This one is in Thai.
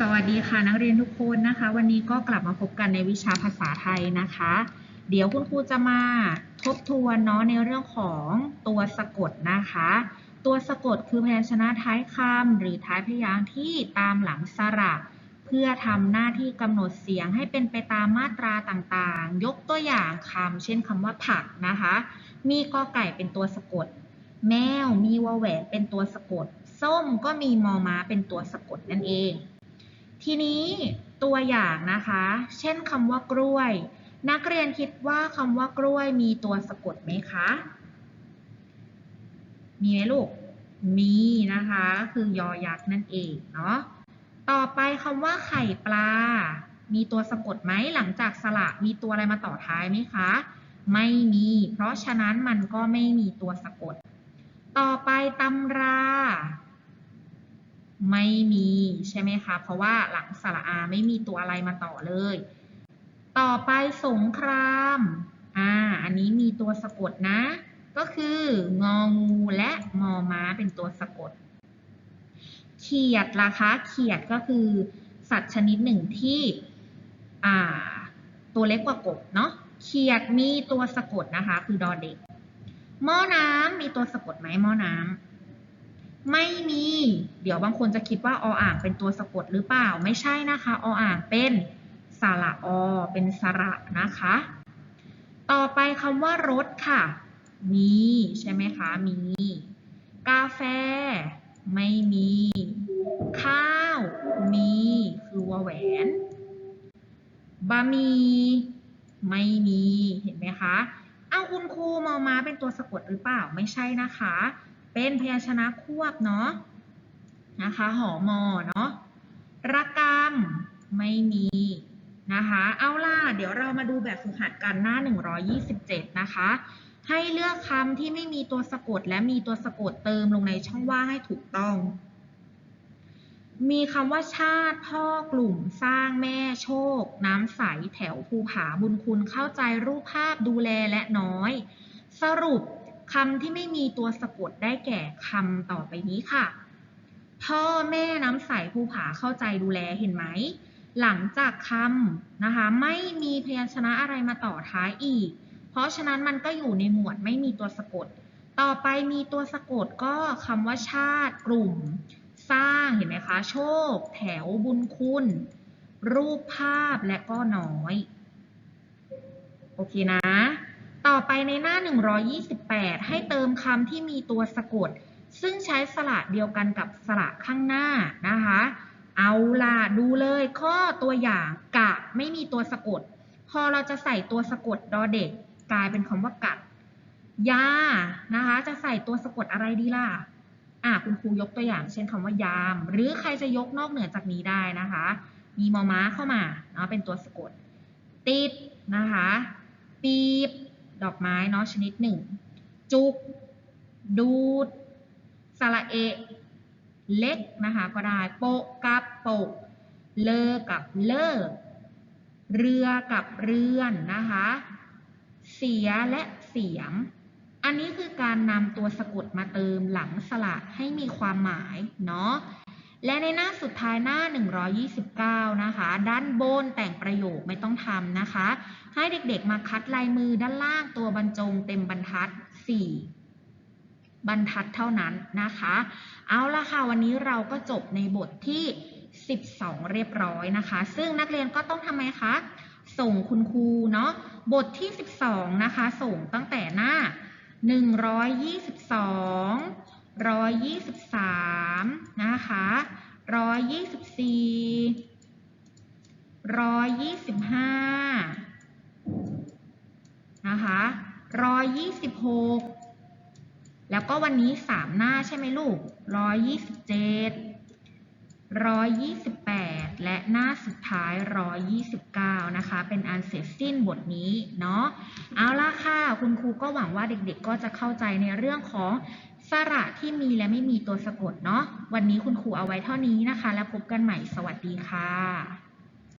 สวัสดีค่ะนักเรียนทุกคนนะคะ วันนี้ก็กลับมาพบกันในวิชาภาษาไทยนะคะ เดี๋ยวคุณครูจะมาทบทวนเนาะในเรื่องของตัวสะกดนะคะ ตัวสะกดคือพยัญชนะท้ายคำหรือท้ายพยางค์ที่ตามหลังสระ เพื่อทำหน้าที่กำหนดเสียงให้เป็นไปตามมาตราต่างๆ ยกตัวอย่างคำเช่นคำว่าผักนะคะ มีกอไก่เป็นตัวสะกด แมวมีวอแหวนเป็นตัวสะกด ส้มก็มีมอม้าเป็นตัวสะกดนั่นเอง ทีนี้ตัวอย่างนะคะ เช่นคำว่ากล้วย นักเรียนคิดว่าคำว่ากล้วยมีตัวสะกดไหมคะ มีไหมลูก มีนะคะ คือยอยักษ์นั่นเองเนาะ ต่อไปคำว่าไข่ปลา มีตัวสะกดไหมหลังจากสระมีตัวอะไรมาต่อท้ายไหมคะ ไม่มี เพราะฉะนั้นมันก็ไม่มีตัวสะกด ต่อไปตำรา ไม่มีใช่ไหมคะ เพราะว่าหลังสระอาไม่มีตัวอะไรมาต่อเลย ต่อไปสงคราม อ่า อันนี้มีตัวสะกดนะ ก็คืององูและมอม้าเป็นตัวสะกด เขียดล่ะคะ เขียดก็คือสัตว์ชนิดหนึ่งที่ อ่า ตัวเล็กกว่ากบเนาะ เขียดมีตัวสะกดนะคะ คือดอเด็ก หม้อน้ำมีตัวสะกดไหมหม้อน้ำ ไม่มี เดี๋ยวบางคนจะคิดว่าออ่างเป็นตัวสะกดหรือเปล่า ไม่ใช่นะคะ ออ่างเป็นสระอ เป็นสระนะคะ ต่อไปคำว่ารถค่ะ มี ใช่ไหมคะ มี กาแฟ ไม่มี ข้าว มี คือวแหวน บะหมี่ไม่มี เห็นไหมคะ เอาคุณครูมอมาเป็นตัวสะกดหรือเปล่า ไม่ใช่นะคะ เป็นพยัญชนะควบเนาะนะคะหอมอเนาะระกำไม่มีนะคะ เอาล่ะ เดี๋ยวเรามาดูแบบฝึกหัดกันหน้า 127 นะคะ ให้เลือกคำที่ไม่มีตัวสะกดและมีตัวสะกดเติมลงในช่องว่างให้ถูกต้อง มีคำว่าชาติพ่อกลุ่มสร้างแม่โชค น้ำใสแถวภูผาบุญคุณเข้าใจรูปภาพดูแลและน้อย สรุป คำที่ไม่มีตัวสะกดได้แก่คำต่อไปนี้ค่ะ พ่อแม่น้ำใสภูผาเข้าใจดูแลเห็นไหม หลังจากคำนะคะ ไม่มีพยัญชนะอะไรมาต่อท้ายอีก เพราะฉะนั้นมันก็อยู่ในหมวดไม่มีตัวสะกด ต่อไปมีตัวสะกดก็คำว่าชาติกลุ่ม สร้างเห็นไหมคะ โชค แถวบุญคุณ รูปภาพและก็น้อย โอเคนะ ไปในหน้า 128 ให้เติมคำที่มีตัวสะกด ซึ่งใช้สระเดียวกันกับสระข้างหน้านะคะ เอาล่ะดูเลยข้อตัวอย่างกะไม่มีตัวสะกด พอเราจะใส่ตัวสะกดดอเด็ก กลายเป็นคำว่ากัดยานะคะ จะใส่ตัวสะกดอะไรดีล่ะอะคุณครูยกตัวอย่าง เช่นคำว่ายาม หรือใครจะยกนอกเหนือจากนี้ได้นะคะ มีมอม้าเข้ามาเนาะเป็นตัวสะกด ติดนะคะ ปีบ ดอกไม้เนาะชนิดหนึ่ง จุก ดูดสระเอะเล็กนะคะก็ได้โปะกับโปะเลอกับเลิกเรือกับเรือนนะคะ เสียและเสียง อันนี้คือการนำตัวสะกดมาเติมหลังสระให้มีความหมายเนาะ และในหน้าสุดท้ายหน้า 129 นะคะ ด้านบนแต่งประโยคไม่ต้องทำนะคะ ให้เด็กๆมาคัดลายมือด้านล่างตัวบรรจงเต็มบรรทัด 4 บรรทัดเท่านั้นนะคะ เอาละค่ะ วันนี้เราก็จบในบทที่ 12 เรียบร้อยนะคะ ซึ่งนักเรียนก็ต้องทำไมคะ ส่งคุณครูเนาะ บทที่ 12 นะคะ ส่งตั้งแต่หน้า 122 123 นะคะ 124 125 นะคะ 126 แล้วก็วันนี้ 3 หน้าใช่ไหมลูก 127 128 และหน้าสุดท้าย 129 นะคะ เป็นอันเสร็จสิ้นบทนี้เนาะ เอาละค่ะ คุณครูก็หวังว่าเด็กๆ ก็จะเข้าใจในเรื่องของสระที่มีและไม่มีตัวสะกดเนาะ วันนี้คุณครูเอาไว้เท่านี้นะคะ แล้วพบกันใหม่ สวัสดีค่ะ